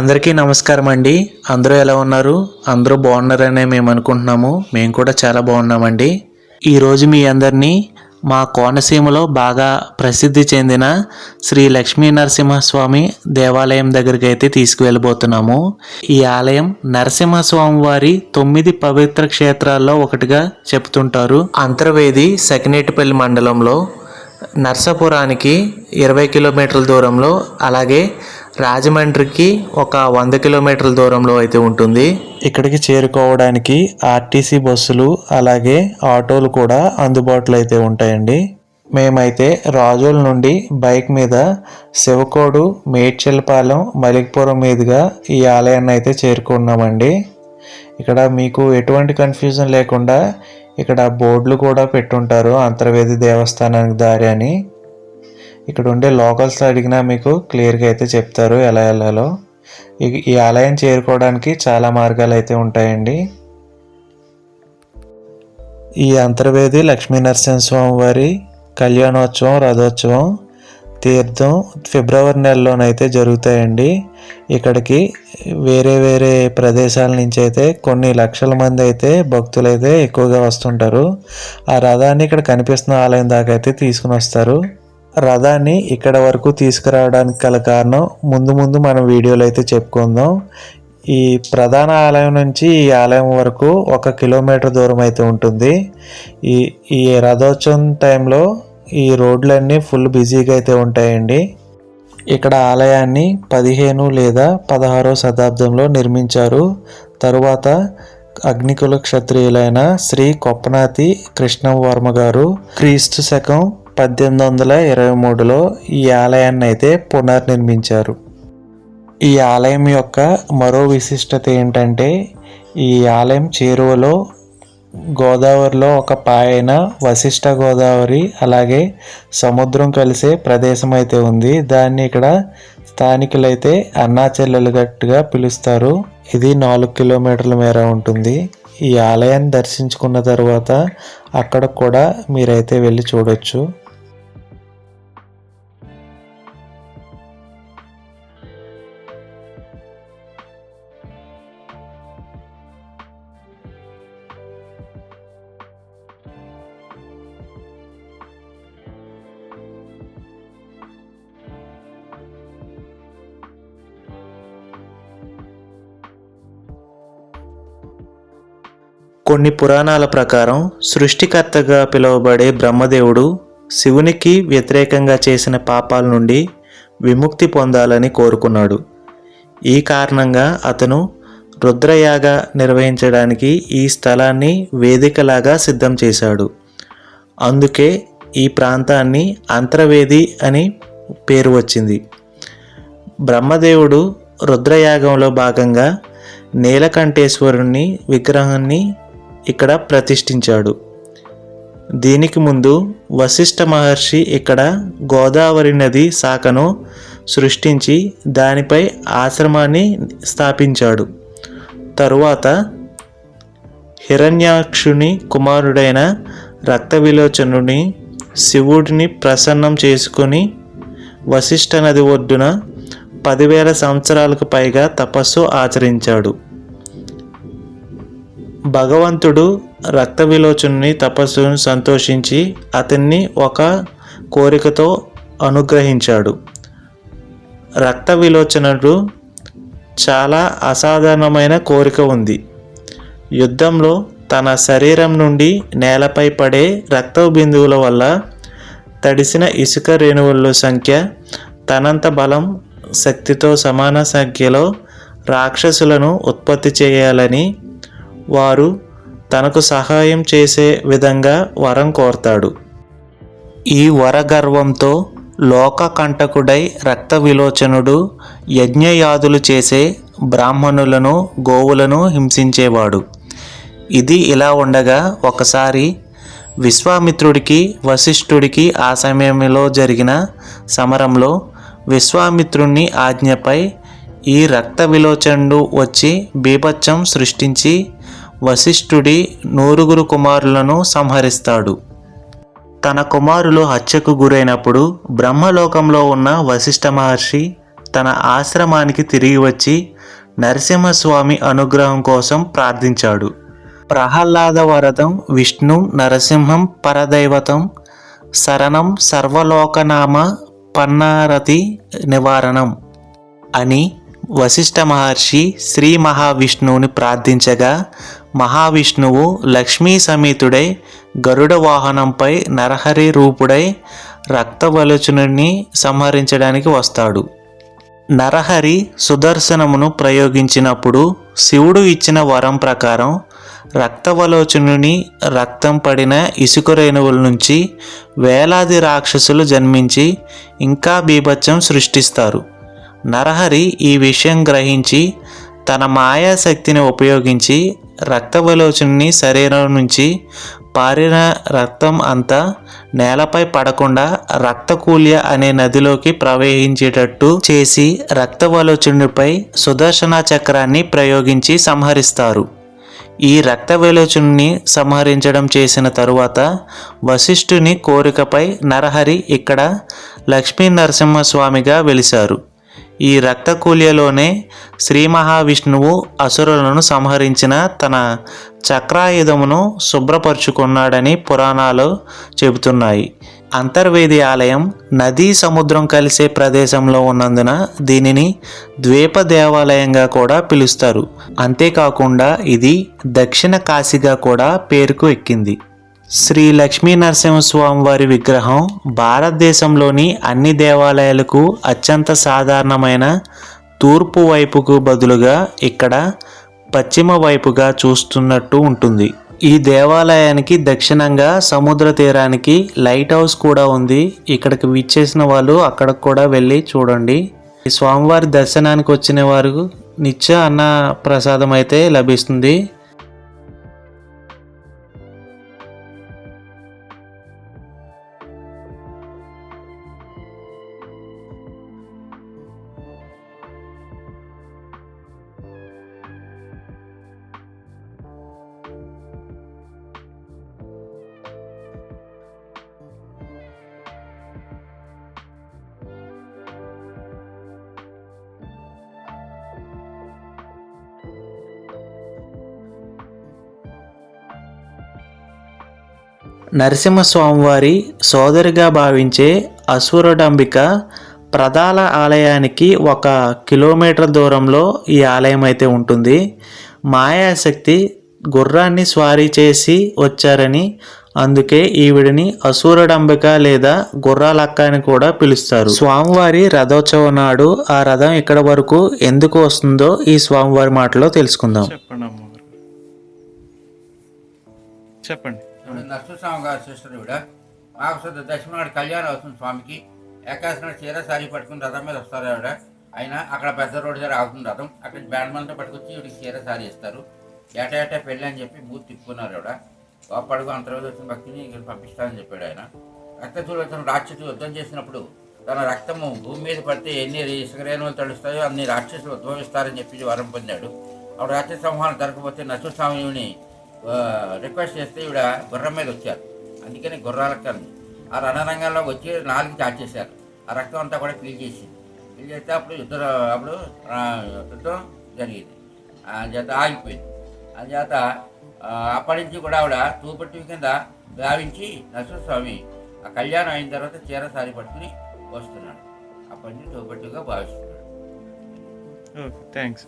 అందరికీ నమస్కారం అండి. అందరూ ఎలా ఉన్నారు? అందరూ బాగున్నారనే మేము అనుకుంటున్నాము. మేము కూడా చాలా బాగున్నామండి. ఈరోజు మీ అందరినీ మా కోనసీమలో బాగా ప్రసిద్ధి చెందిన శ్రీ లక్ష్మీ నరసింహస్వామి దేవాలయం దగ్గరికి అయితే తీసుకువెళ్ళబోతున్నాము. ఈ ఆలయం నరసింహస్వామి వారి తొమ్మిది పవిత్ర క్షేత్రాల్లో ఒకటిగా చెప్తుంటారు అంతర్వేది సకినేటిపల్లి మండలంలో నర్సాపురానికి ఇరవై కిలోమీటర్ల దూరంలో అలాగే రాజమండ్రికి ఒక వంద కిలోమీటర్ల దూరంలో అయితే ఉంటుంది. ఇక్కడికి చేరుకోవడానికి ఆర్టీసీ బస్సులు అలాగే ఆటోలు కూడా అందుబాటులో అయితే ఉంటాయండి. మేమైతే రాజోల నుండి బైక్ మీద శివకోడు మేడ్చల్పాలెం మలిక్పురం మీదుగా ఈ ఆలయాన్ని అయితే చేరుకున్నామండి. ఇక్కడ మీకు ఎటువంటి కన్ఫ్యూజన్ లేకుండా ఇక్కడ బోర్డులు కూడా పెట్టుంటారు అంతర్వేది దేవస్థానానికి దారి అని. ఇక్కడ ఉండే లోకల్స్ అడిగినా మీకు క్లియర్గా అయితే చెప్తారు ఎలా వెళ్ళాలో ఈ- ఈ ఆలయం చేరుకోవడానికి చాలా మార్గాలు అయితే ఉంటాయండి. ఈ అంతర్వేది లక్ష్మీ నరసింహస్వామి వారి కళ్యాణోత్సవం రథోత్సవం తీర్థం ఫిబ్రవరి నెలలోనైతే జరుగుతాయండి. ఇక్కడికి వేరే వేరే ప్రదేశాల నుంచి అయితే కొన్ని లక్షల మంది అయితే భక్తులు అయితే ఎక్కువగా వస్తుంటారు. ఆ రథాన్ని ఇక్కడ కనిపిస్తున్న ఆలయం దాకా అయితే తీసుకుని వస్తారు. రథాన్ని ఇక్కడ వరకు తీసుకురావడానికి గల కారణం ముందు ముందు మనం వీడియోలో అయితే చెప్పుకుందాం. ఈ ప్రధాన ఆలయం నుంచి ఈ ఆలయం వరకు ఒక కిలోమీటర్ దూరం అయితే ఉంటుంది. ఈ ఈ రథోత్సవం టైంలో ఈ రోడ్లన్నీ ఫుల్ బిజీగా అయితే ఉంటాయండి. ఇక్కడ ఆలయాన్ని పదిహేను లేదా పదహారో శతాబ్దంలో నిర్మించారు. తరువాత అగ్నికుల క్షత్రియులైన శ్రీ కొప్పనాతి కృష్ణవర్మ గారు క్రీస్తు శకం పద్దెనిమిది వందల ఇరవై మూడులో ఈ ఆలయాన్ని అయితే పునర్నిర్మించారు. ఈ ఆలయం యొక్క మరో విశిష్టత ఏంటంటే ఈ ఆలయం చేరువలో గోదావరిలో ఒక పాయన వశిష్ట గోదావరి అలాగే సముద్రం కలిసే ప్రదేశం అయితే ఉంది. దాన్ని ఇక్కడ స్థానికులైతే అన్నా చెల్లెలు గట్టుగా పిలుస్తారు. ఇది నాలుగు కిలోమీటర్ల మేర ఉంటుంది. ఈ ఆలయాన్ని దర్శించుకున్న తర్వాత అక్కడ కూడా మీరైతే వెళ్ళి చూడొచ్చు. కొన్ని పురాణాల ప్రకారం సృష్టికర్తగా పిలువబడే బ్రహ్మదేవుడు శివునికి వ్యతిరేకంగా చేసిన పాపాల నుండి విముక్తి పొందాలని కోరుకున్నాడు. ఈ కారణంగా అతను రుద్రయాగ నిర్వహించడానికి ఈ స్థలాన్ని వేదికలాగా సిద్ధం చేశాడు. అందుకే ఈ ప్రాంతాన్ని అంతర్వేది అని పేరు వచ్చింది. బ్రహ్మదేవుడు రుద్రయాగంలో భాగంగా నీలకంఠేశ్వరుని విగ్రహాన్ని ఇక్కడ ప్రతిష్ఠించాడు. దీనికి ముందు వశిష్ఠ మహర్షి ఇక్కడ గోదావరి నది శాఖను సృష్టించి దానిపై ఆశ్రమాన్ని స్థాపించాడు. తరువాత హిరణ్యాక్షుని కుమారుడైన రక్త విలోచనుని శివుడిని ప్రసన్నం చేసుకుని వశిష్ఠ నది ఒడ్డున పదివేల సంవత్సరాలకు పైగా తపస్సు ఆచరించాడు. భగవంతుడు రక్త విలోచనుని తపస్సును సంతోషించి అతన్ని ఒక కోరికతో అనుగ్రహించాడు. రక్త విలోచనుడు చాలా అసాధారణమైన కోరిక ఉంది. యుద్ధంలో తన శరీరం నుండి నేలపై పడే రక్త బిందువుల వల్ల తడిసిన ఇసుక రేణువుల సంఖ్య తనంత బలం శక్తితో సమాన సంఖ్యలో రాక్షసులను ఉత్పత్తి చేయాలని వారు తనకు సహాయం చేసే విధంగా వరం కోరతాడు. ఈ వరగర్వంతో లోకకంటకుడై రక్త విలోచనుడు యజ్ఞయాదులు చేసే బ్రాహ్మణులను గోవులను హింసించేవాడు. ఇది ఇలా ఉండగా ఒకసారి విశ్వామిత్రుడికి వశిష్ఠుడికి ఆ సమయంలో జరిగిన సమరంలో విశ్వామిత్రుణ్ణి ఆజ్ఞపై ఈ రక్త విలోచనుడు వచ్చి బీభత్సం సృష్టించి వశిష్ఠుడి నూరుగురు కుమారులను సంహరిస్తాడు. తన కుమారులు హత్యకు గురైనప్పుడు బ్రహ్మలోకంలో ఉన్న వశిష్ఠ మహర్షి తన ఆశ్రమానికి తిరిగి వచ్చి నరసింహస్వామి అనుగ్రహం కోసం ప్రార్థించాడు. ప్రహ్లాద వరదం విష్ణు నరసింహం పరదైవతం శరణం సర్వలోకనామ పన్నారతి నివారణం అని వశిష్ఠ మహర్షి శ్రీ మహావిష్ణువుని ప్రార్థించగా మహావిష్ణువు లక్ష్మీ సమేతుడై గరుడ వాహనంపై నరహరి రూపుడై రక్తవలుచుని సంహరించడానికి వస్తాడు. నరహరి సుదర్శనమును ప్రయోగించినప్పుడు శివుడు ఇచ్చిన వరం ప్రకారం రక్తవలోచనుని రక్తం పడిన ఇసుక రేణువుల నుంచి వేలాది రాక్షసులు జన్మించి ఇంకా బీభత్సం సృష్టిస్తారు. నరహరి ఈ విషయం గ్రహించి తన మాయాశక్తిని ఉపయోగించి రక్తవలోచనని శరీరం నుంచి పారిన రక్తం అంతా నేలపై పడకుండా రక్తకూల్య అనే నదిలోకి ప్రవహించేటట్టు చేసి రక్తవలోచనుడిపై సుదర్శన చక్రాన్ని ప్రయోగించి సంహరిస్తారు. ఈ రక్తవలోచనుని సంహరించడం చేసిన తరువాత వశిష్ఠుని కోరికపై నరహరి ఇక్కడ లక్ష్మీ నరసింహస్వామిగా వెలిశారు. ఈ రక్తకూల్యలోనే శ్రీ మహావిష్ణువు అసురులను సంహరించిన తన చక్రాయుధమును శుభ్రపరుచుకున్నాడని పురాణాలు చెబుతున్నాయి. అంతర్వేది ఆలయం నదీ సముద్రం కలిసే ప్రదేశంలో ఉన్నందున దీనిని ద్వీప దేవాలయంగా కూడా పిలుస్తారు. అంతేకాకుండా ఇది దక్షిణ కాశీగా కూడా పేరుకు ఎక్కింది. శ్రీ లక్ష్మీ నరసింహస్వామి వారి విగ్రహం భారతదేశంలోని అన్ని దేవాలయాలకు అత్యంత సాధారణమైన తూర్పు వైపుకు బదులుగా ఇక్కడ పశ్చిమ వైపుగా చూస్తున్నట్టు ఉంటుంది. ఈ దేవాలయానికి దక్షిణంగా సముద్ర తీరానికి లైట్ హౌస్ కూడా ఉంది. ఇక్కడికి విచ్చేసిన వాళ్ళు అక్కడికి కూడా వెళ్ళి చూడండి. ఈ స్వామివారి దర్శనానికి వచ్చిన వారు నిత్య అన్న ప్రసాదం అయితే లభిస్తుంది. నరసింహస్వామివారి సోదరిగా భావించే అసురుడంబిక ప్రధాన ఆలయానికి ఒక కిలోమీటర్ దూరంలో ఈ ఆలయం అయితే ఉంటుంది. మాయాశక్తి గుర్రాన్ని స్వారీ చేసి వచ్చారని అందుకే ఈవిడిని అసూరడంబిక లేదా గుర్రాలక్క అని కూడా పిలుస్తారు. స్వామివారి రథోత్సవం నాడు ఆ రథం ఇక్కడ వరకు ఎందుకు వస్తుందో ఈ స్వామివారి మాటలో తెలుసుకుందాం. చెప్పండి చెప్పండి. నరసింహస్వామి గారు సిస్టర్ ఇవిడ మాకు శుద్ధ దశమి నాడు కళ్యాణం అవుతుంది స్వామికి. ఏకాదశి నాడు చీర సారీ పట్టుకుని రథం మీద వస్తారు ఆవిడ. ఆయన అక్కడ పెద్ద రోడ్డు దగ్గర ఆగుతుంది రథం. అక్కడ బ్యాండ్ పట్టుకొచ్చి ఇవిడికి చీర సారీ ఇస్తారు. ఏటా ఏటా పెళ్ళి అని చెప్పి బూత్ తిప్పుకున్నారు ఆవిడ. గొప్పడుగు అంతరోజు వచ్చిన భక్తిని ఇక్కడ పంపిస్తానని చెప్పాడు ఆయన. రక్తచూడు వచ్చిన రాక్షసులు యుద్ధం చేసినప్పుడు తన రక్తము భూమి మీద పడితే ఎన్ని ఇసుకరేణులు తడుస్తాయో అన్ని రాక్షసులు ఉద్భవిస్తారని చెప్పి వరం పొందాడు. అప్పుడు రాక్షస సంహారం జరగకపోతే నరసింహస్వామిని రిక్వెస్ట్ చేస్తే ఈవిడ గుర్రం మీద వచ్చారు. అందుకని గుర్రాల కన్ను ఆ రణరంగంలో వచ్చి నాలుగు చాచేశారు. ఆ రక్తం అంతా కూడా పీల్ చేసింది. పీల్ చేస్తే అప్పుడు యుద్ధం అప్పుడు యుద్ధం జరిగింది. ఆ చేత ఆగిపోయింది. ఆ చేత అప్పటి నుంచి కూడా ఆవిడ తూపట్టి కింద గావించి నరసింహస్వామి ఆ కళ్యాణం అయిన తర్వాత చీర సారి పట్టుకుని వస్తున్నాడు. అప్పటి నుంచి తూపట్టుగా భావిస్తున్నాడు. థ్యాంక్స్